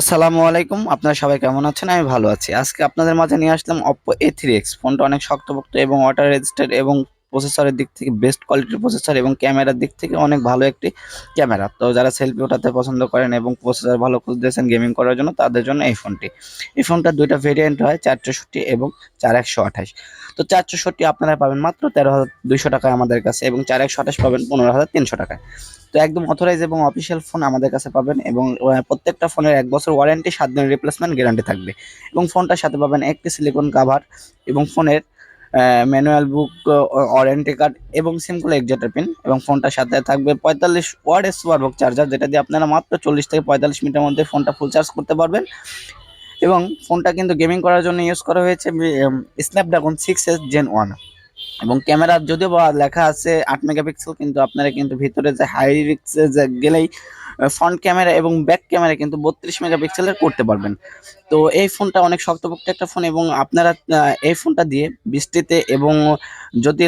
আসসালামু আলাইকুম। আপনারা সবাই কেমন আছেন? আমি ভালো আছি। আজকে আপনাদের মাঝে নিয়ে আসলাম অপো এ থ্রি এক্স ফোনটা অনেক শক্তপোক্ত এবং ওয়াটার রেজিস্টার্ড এবং প্রসেসরের দিক থেকে বেস্ট কোয়ালিটির প্রসেসর এবং ক্যামেরার দিক থেকে অনেক ভালো একটি ক্যামেরা তো যারা সেলফি ওঠাতে পছন্দ করেন এবং প্রসেসর ভালো খুঁজতেছেন গেমিং করার জন্য, তাদের জন্য এই ফোনটি। এই ফোনটার দুইটা ভেরিয়েন্ট হয় চার চৌষট্টি এবং চার একশো আঠাশ। তো চার চৌষট্টি আপনারা পাবেন মাত্র তেরো হাজার দুইশো টাকায় আমাদের কাছে এবং চার একশো আঠাশ পাবেন পনেরো হাজার তিনশো টাকায়। তো একদম অথরাইজ এবং অফিসিয়াল ফোন আমাদের কাছে পাবেন এবং প্রত্যেকটা ফোনের এক বছর ওয়ারেন্টি সাত দিনের রিপ্লেসমেন্ট গ্যারান্টি থাকবে। এবং ফোনটার সাথে পাবেন একটি সিলিকন কাভার এবং ফোনের ম্যানুয়াল বুক ওয়ারেন্টি কার্ড এবং সিম্পল এক্সেটার পিন এবং ফোনটার সাথে থাকবে পঁয়তাল্লিশ ওয়ার্ড সুপারবক চার্জার যেটা দিয়ে আপনারা মাত্র চল্লিশ থেকে পঁয়তাল্লিশ মিনিটের মধ্যে ফোনটা ফুল চার্জ করতে পারবেন। এবং ফোনটা কিন্তু গেমিং করার জন্য ইউজ করা হয়েছে Snapdragon six S Gen one এবং ক্যামেরা যদিও লেখা আছে আট মেগাপিক্সেল, কিন্তু আপনারা কিন্তু ভিতরে যে হাই রিক্সে যে গেলেই ফ্রন্ট ক্যামেরা এবং ব্যাক ক্যামেরা কিন্তু বত্রিশ মেগাপিক্সেলের করতে পারবেন। তো এই ফোনটা অনেক শক্তপোক্ত একটা ফোন এবং আপনারা এই ফোনটা দিয়ে বৃষ্টিতে এবং যদি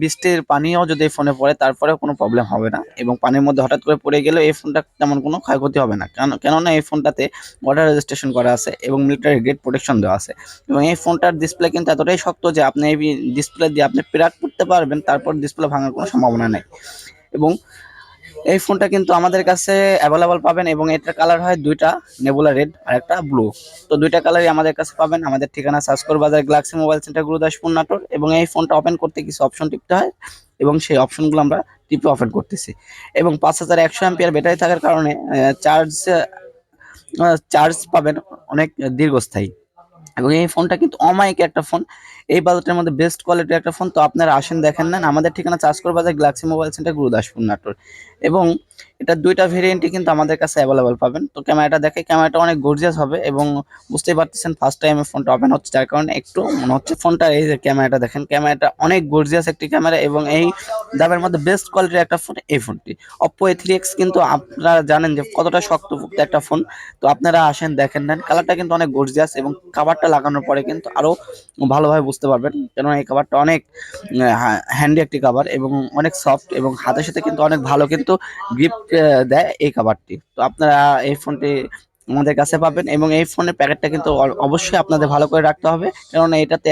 বৃষ্টির পানিও যদি এই ফোনে পড়ে, তারপরেও কোনো প্রবলেম হবে না এবং পানির মধ্যে হঠাৎ করে পড়ে গেলেও এই ফোনটা তেমন কোনো ক্ষয়ক্ষতি হবে না। কেন কেননা এই ফোনটাতে ওয়াটার রেজিস্ট্রেশন করা আছে এবং মিলিটারি গ্রেড প্রোটেকশন দেওয়া আছে এবং এই ফোনটার ডিসপ্লে কিন্তু এতটাই শক্ত যে আপনি এই ডিসপ্লে দিয়ে আপনি প্রাক করতে পারবেন, তারপর ডিসপ্লে ভাঙার কোনো সম্ভাবনা নেই। এবং এই ফোনটা কিন্তু আমাদের কাছে অ্যাভেলেবল পাবেন এবং এটার কালার হয় দুইটা নেবুলা রেড আর একটা ব্লু তো দুইটা কালারই আমাদের কাছে পাবেন। আমাদের ঠিকানা সাসকর বাজার, Galaxy mobile centre Gurudaspur Natore এবং এই ফোনটা ওপেন করতে কিছু অপশন টিপতে হয় এবং সেই অপশনগুলো আমরা টিপে ওপেন করতেছি। এবং পাঁচ হাজার একশো অ্যাম্পিয়ার ব্যাটারি থাকার কারণে চার্জ চার্জ পাবেন অনেক দীর্ঘস্থায়ী। এবং এই ফোনটা কিন্তু অমায়িক একটা ফোন। এই বাজেটের মধ্যে বেস্ট কোয়ালিটির একটা ফোন, তো আপনারা আসেন, দেখেন নেন। আমাদের ঠিকানা চার্জ করব বাজার Galaxy mobile centre, Gurudaspur, Natore. এবং এটা দুইটা ভেরিয়েন্টই কিন্তু আমাদের কাছে অ্যাভেলেবল পাবেন। তো ক্যামেরাটা দেখে, ক্যামেরাটা অনেক গর্জিয়াস হবে এবং বুঝতেই পারতেছেন ফার্স্ট টাইম ফোনটা ওপেন হচ্ছে, যার কারণে একটু মনে হচ্ছে ফোনটা এই যে ক্যামেরাটা দেখেন, ক্যামেরাটা অনেক গর্জিয়াস একটি ক্যামেরা এবং এই দামের মধ্যে বেস্ট কোয়ালিটির একটা ফোন এই ফোনটি অপ্পো এ থ্রি এক্স কিন্তু আপনারা জানেন যে কতটা শক্তপোক্ত একটা ফোন তো আপনারা আসেন, দেখেন, নেন। কালারটা কিন্তু অনেক গর্জিয়াস এবং কাভারটা লাগানোর পরে কিন্তু আরও ভালোভাবে বুঝতে পারবেন। কেননা এই কাভারটা অনেক হ্যান্ডি একটি কাভার এবং অনেক সফট এবং হাতের সাথে কিন্তু অনেক ভালো কিন্তু গ্রিপ দেয় এই কাভারটি তো আপনারা এই ফোনটি আমাদের কাছে পাবেন এবং এই ফোনের প্যাকেটটা কিন্তু অবশ্যই আপনাদের ভালো করে রাখতে হবে। কেননা এটাতে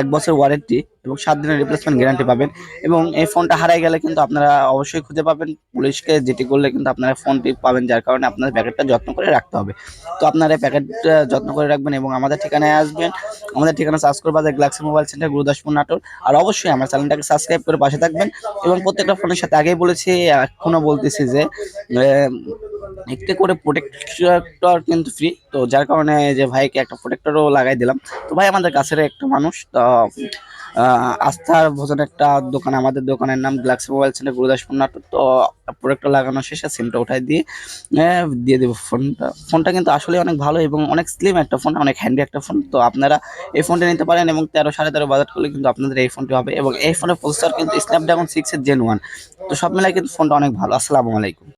এক বছর ওয়ারেন্টি এবং সাত দিনের রিপ্লেসমেন্ট গ্যারান্টি পাবেন। এবং এই ফোনটা হারাই গেলে কিন্তু আপনারা অবশ্যই খুঁজে পাবেন। পুলিশকে যেটি করলে কিন্তু আপনারা ফোনটি পাবেন, যার কারণে আপনাদের প্যাকেটটা যত্ন করে রাখতে হবে। তো আপনারা এই প্যাকেট যত্ন করে রাখবেন এবং আমাদের ঠিকানায় আসবেন। আমাদের ঠিকানা করে বাজার Galaxy mobile centre, Gurudaspur, Natore. আর অবশ্যই আমার চ্যানেলটাকে সাবস্ক্রাইব করে পাশে থাকবেন। এবং প্রত্যেকটা ফোনের সাথে আগেই বলেছি, এখনও বলতেছি যে একটি করে প্রোটেক্টর কিন্তু ফ্রি তো যার কারণে যে ভাইকে একটা প্রোটেক্টরও লাগাই দিলাম। তো ভাই আমাদের কাছের একটা মানুষ, তো আস্থার ভোজন একটা দোকান, আমাদের দোকানের নাম Galaxy mobile centre Gurudaspur Natore তো প্রোডাক্টটা লাগানো শেষে সিমটা উঠাই দিয়ে দিয়ে দেবো ফোনটা ফোনটা কিন্তু আসলে অনেক ভালো এবং অনেক স্লিম একটা ফোন অনেক হ্যান্ডি একটা ফোন তো আপনারা এই ফোনটা নিতে পারেন এবং তেরো, সাড়ে তেরো বাজার করলে কিন্তু আপনাদের এই ফোনটি হবে এবং এই ফোনের প্রসেসর কিন্তু স্ন্যাপড্রাগন সিক্স এর জেন ওয়ান তো সব মিলাই কিন্তু ফোনটা অনেক ভালো। আসসালামু আলাইকুম।